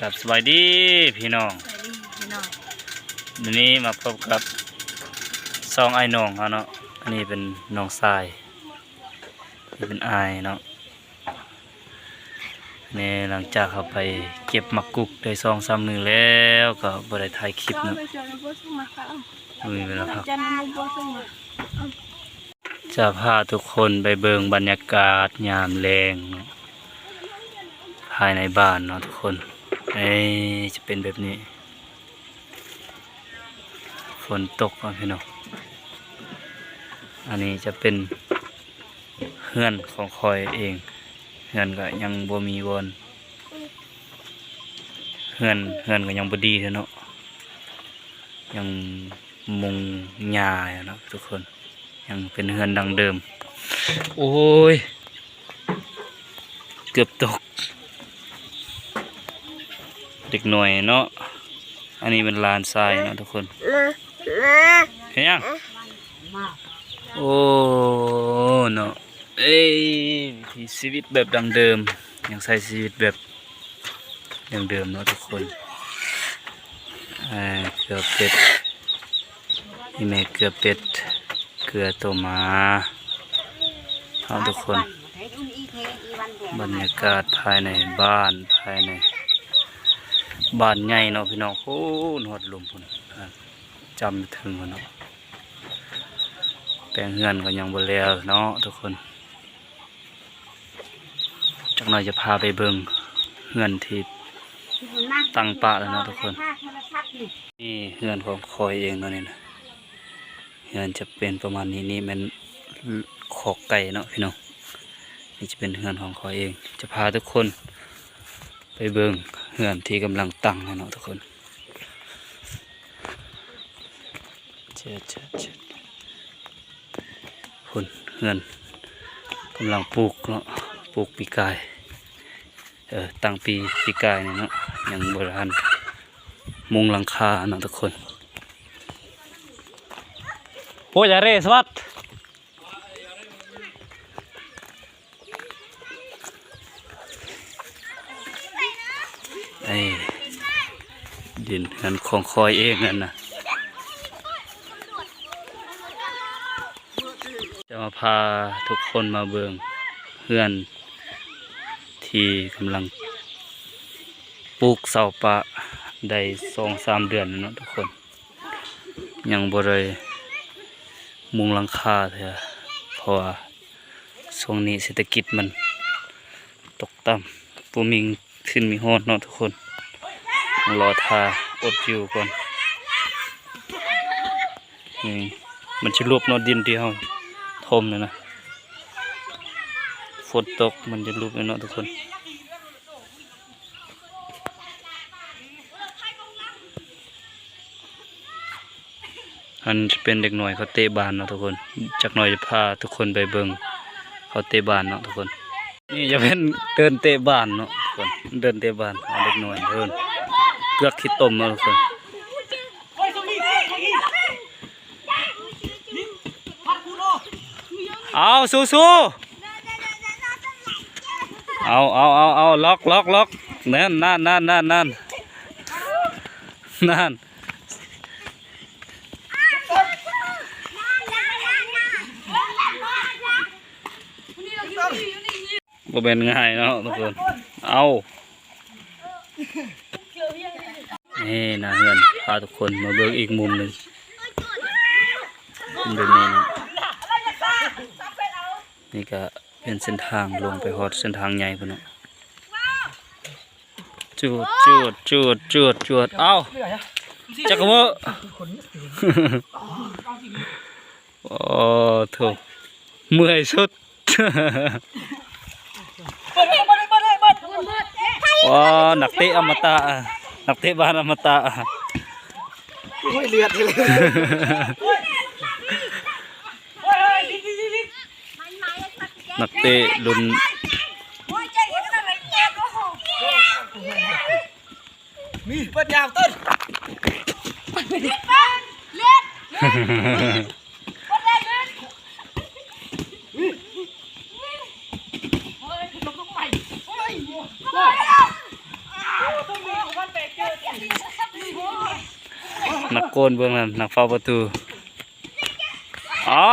กับสวัสดีพี่น้องสวัสดีพี่น้องวันนี้มาพบกับซองไอ้น้องเขาเนาะอันนี้เป็นน้องทรายนี่เป็นอายเนาะนี่หลังจากเขาไปเก็บมักกุกได้ซองซ้ำหนึ่งแล้วก็บ่ได้ถ่ายคลิปก็เนาะไปจอดในบัสมาครับมีเวลาพักจันทร์ในบัสมาจะพาทุกคนไปเบิงบรรยากาศยามแรงเนาะภายในบ้านเนาะทุกคน เอ้จะเป็นแบบนี้ ฝนตกเนาะพี่น้องอันนี้จะเป็นเฮือนของคอยเองเฮือนก็ยังบ่มีวอนเฮือนเฮือนก็ยังบ่ดีเท่านาะยังมุงหญ้าอยู่เนาะทุกคน ยังเป็นเฮือนดังเดิม โอ้ย เกือบตก เด็กหน่อยเนาะอันนี้เป็นลานทรายเนาะทุกคนเห็นยังโอ้เนาะเอ้ยวิถีชีวิตแบบดังเดิมยังใช้ชีวิตแบบดังเดิมเนาะทุกคนอ่าเกลือเป็ดนี่แม่เกลือเป็ดเกลือตัวหมาเอาทุกคน บรรยากาศภายในบ้านภายใน บานใหญ่เนาะพี่น้องโอ้นอดลมพุ่นจำถึงพุ่นเนาะแปลงเฮือนก็ยังบ่แล้วเนาะทุกคนจักหน่อยจะพาไปเบิ่งเฮือนที่ตั้งปะแล้วเนาะทุกคน นี่เฮือนของคอยเองเนาะนี่นะเฮือนจะเป็นประมาณนี้นี่มันขอกไก่เนาะพี่น้องนี่จะเป็นเฮือนของคอยเอง จะพาทุกคนไปเบิ่ง เฮือนที่กำลังตั้งนะเนาะทุกคนเจ็ดเจ็ดเจ็ดคนเฮือนกำลังปลูกเนาะปลูกปีกายเออตั้งปีปีกายเนี่ยเนางโบราณมุงหลังคาเนาะทุกคนโอ้ยาเรสวัสดไอ้ ดินเงินของคอยเองนั่นนะจะมาพาทุกคนมาเบิงเพื่อนที่กำลังปลูกเสาปะได้สองสามเดือนแล้วเนาะทุกคน ยังบ่ได้มุงหลังคาเถอะเพราะว่าช่วงนี้เศรษฐกิจมันตกต่ำปูมิงขึ้นมีฮอดเนาะทุกคน รอทาอดอยู่ก่อนนี่มันจะรวบนอดินที่เฮาทมเลยนะฝนตกมันจะรวบเลยเนาะทุกคนอันจะเป็นเด็กหน่อยเขาเตะบานเนาะทุกคนจากหน่อยจะพาทุกคนไปเบิงเขาเตะบานเนาะทุกคน นี่จะเป็นเดินเตะบานเนาะทุกคนเดินเตะบานเอาเด็กหน่อยเดิน เลือกขี้ต้มเนาะทุกคนเอาสู้สู้เอาเอาเอาเอาล็อกล็อกล็อกนั่นนั่นนั่นนั่นนั่นนั่นบ่เป็นง่ายเนาะทุกคนเอา นี่นะเพื่อนพาทุกคนมาเบิ่งอีกมุมหนึ่งเป็นแบบนี้นะนี่ก็เป็นเส้นทางลงไปฮอดเส้นทางใหญ่พุ่นเนาะจูดจูดจูดจูดจูดเอาจักรเมอโอ้โถเมื่อยสุดว้านักเตะอมตะ นักเตะบ้านอมตะไม่เลือดเลยนักเตะรุ่นมีเปิดยาวต้นเกโกนเบื้องนั้นนักเฝ้าประตูอ๋อ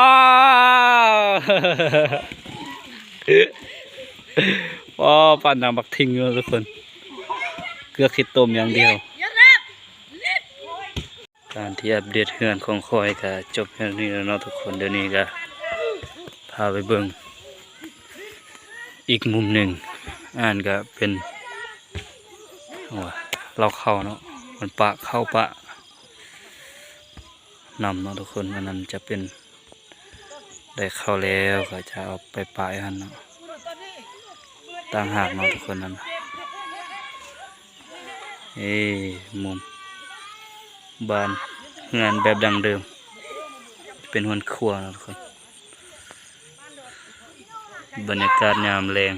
อ๋อปั่นน้ำบักทิ้งเลยทุกคน เกลือคิดต้มอย่างเดียว การที่อัปเดตเฮือนของคอยก็จบแค่นี้แล้วเนาะทุกคนเดี๋ยวนี้ก็พาไปเบิ่งอีกมุมหนึ่งอ่านก็เป็นว่าเราเข้าเนาะมันปะเข้าปะ นำเนาะทุกคนอันนั้นจะเป็นได้เข้าแล้วก็จะเอาไปปะอันเนาะต่างหากเนาะทุกคนนั่นเอ้มุมบ้านงานแบบดังเดิม เป็นหวนครัวนะทุกคน บรรยากาศยามแรง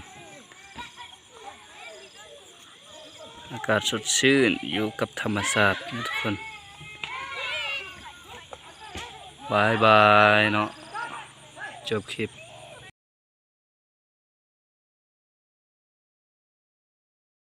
อากาศสดชื่นอยู่กับธรรมศาสตร์นะทุกคน บายบายเนาะจบคลิป